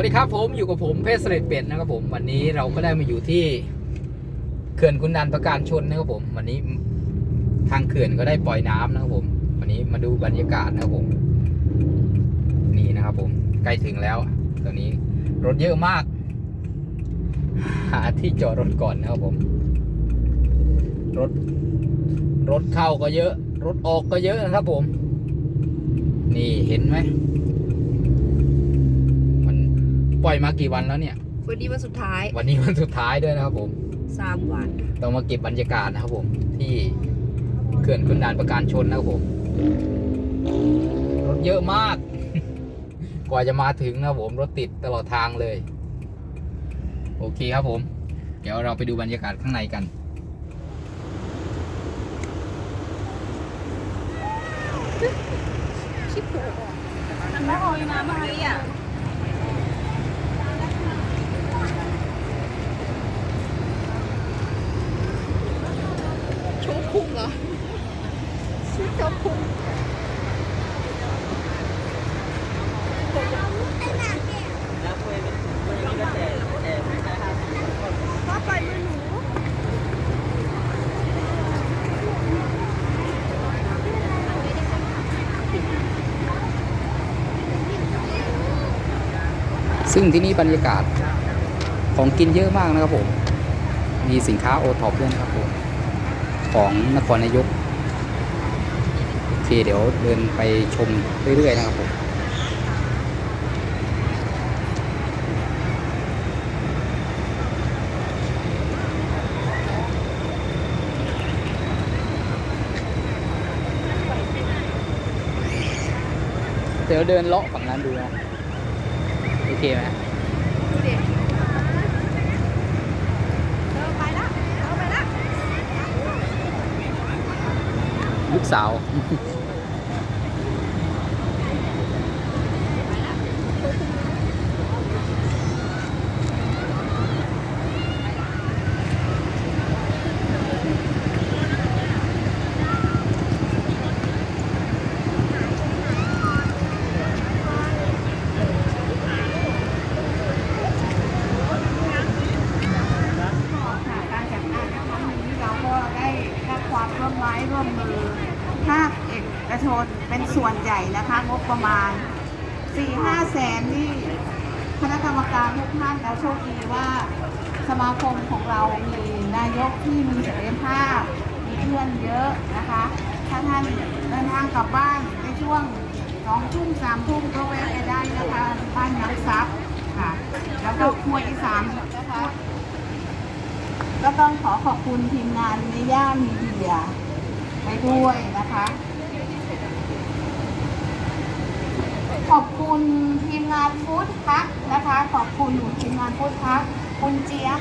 วัสดีครับผมอยู่กับผมเพชรเสด็จเป็ดนะครับผมวันนี้เราก็ได้มาอยู่ที่เขื่อนกุนนันประการชนนะครับผม วันนี้ทางเขื่อนก็ได้ปล่อยน้ำนะครับผม วันนี้มาดูบรรยากาศนะครับผม นี่นะครับผมใกล้ถึงแล้วตอนนี้รถเยอะมาก หาที่จอดรถก่อนนะครับผม รถรถเข้าก็เยอะ รถออกก็เยอะนะครับผม นี่เห็นไหม ล่อยมากี่วันแล้วเนี่ย วันนี้วันสุดท้ายวันนี้วันสุดท้ายด้วยนะครับผม สามวันต้องมาเก็บบรรยากาศนะครับผม ที่เขื่อนขุนด่านประการชนนะครับผม รถเยอะมาก กว่าจะมาถึงนะครับผมรถติดตลอดทางเลย โอเคครับผม เดี๋ยวเราไปดูบรรยากาศข้างในกันชิบหัวแล้วเอาน้ำมาให้อะโชว์พุงเหรอ ชื่อโชว์พุงป้าปล่อยมือหนูซึ่งที่นี่บรรยากาศของกินเยอะมากนะครับผม มีสินค้าโอท็อปด้วยนะครับผม ของนครนายกโอเคเดี๋ยวเดินไปชมเรื่อยๆนะครับผมเดี๋ยวเดินเลาะฝั่งนั้นดูนะโอเคไหม ดูดิเออไปละเออไปละ ลูก สาว ค่ะการจัดงานในครั้งนี้เราก็ได้รับความร่วมไม้ร่วมมือภาคเอ กชนเป็นส่วนใหญ่นะคะ งบประมาณ 4-5แสนนี่คณะกรรมการทุกท่านแล้วโชคดีว่าสมาคมของเรามีนายกที่มีศักยภาพ มีเพื่อนเยอะนะคะ ถ้าท่านเดินทางกลับบ้านในช่วงสองทุ่มสามทุ่มก็แวะไปได้นะคะ บ้านน้ำซับค่ะ แล้วก็ครัวอีสานนะคะก็ต้องขอขอบคุณทีมงานในย่ามีเดียไปด้วยนะคะ ขอบคุณทีมงานฟู้ดพักนะคะ ขอบคุณทีมงานฟู้ดพักคุณเจี๊ยบ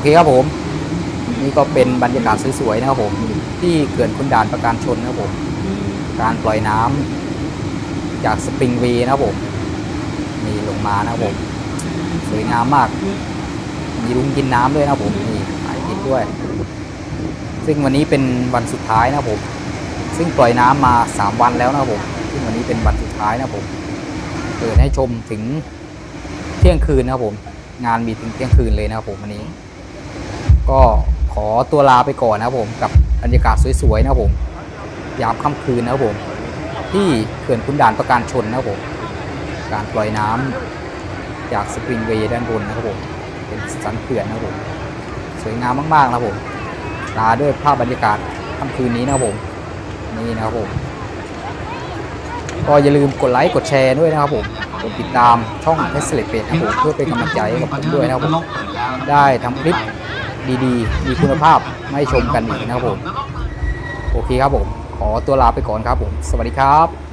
เคครับผม นี่ก็เป็นบรรยากาศสวยๆนะครับผม ที่เขื่อนคุณด่านประการชนนะครับผม การปล่อยน้ำจากสปริงวย์นะครับผมนี่ลงมานะครับผม สวยงามมาก มีลุงกินน้ำด้วยนะครับผมนี่หายกินด้วย ซึ่งวันนี้เป็นวันสุดท้ายนะครับผม ซึ่งปล่อยน้ำมา 3 วันแล้วนะครับผม ซึ่งวันนี้เป็นวันสุดท้ายนะครับผมเปิดให้ชมถึงเที่ยงคืนนะครับผม งานมีถึงเที่ยงคืนเลยนะครับผมวันนี้ ก็ขอตัวลาไปก่อนนะครับผมกับบรรยากาศสวยๆนะครับผม ยามค่ำคืนนะครับผม ที่เขื่อนคุณด่านประการชนนะครับผม การปล่อยน้ำจากสปริงเวย์ด้านบนนะครับผม เป็นสันเขื่อนนะครับผม สวยงามมากๆนะครับผมลาด้วยภาพบรรยากาศค่ำคืนนี้นะครับผมนี่นะครับผมก็อย่าลืมกดไลค์กดแชร์ด้วยนะครับผมกดติดตามช่องเทสเลตเป็ดนะครับผมเพื่อเป็นกำลังใจให้กับผมด้วยนะครับผมได้ทำคลิป ดีๆ มีคุณภาพมาให้ชมกันอีกนะครับผม โอเคครับผม ขอตัวลาไปก่อนครับผม สวัสดีครับ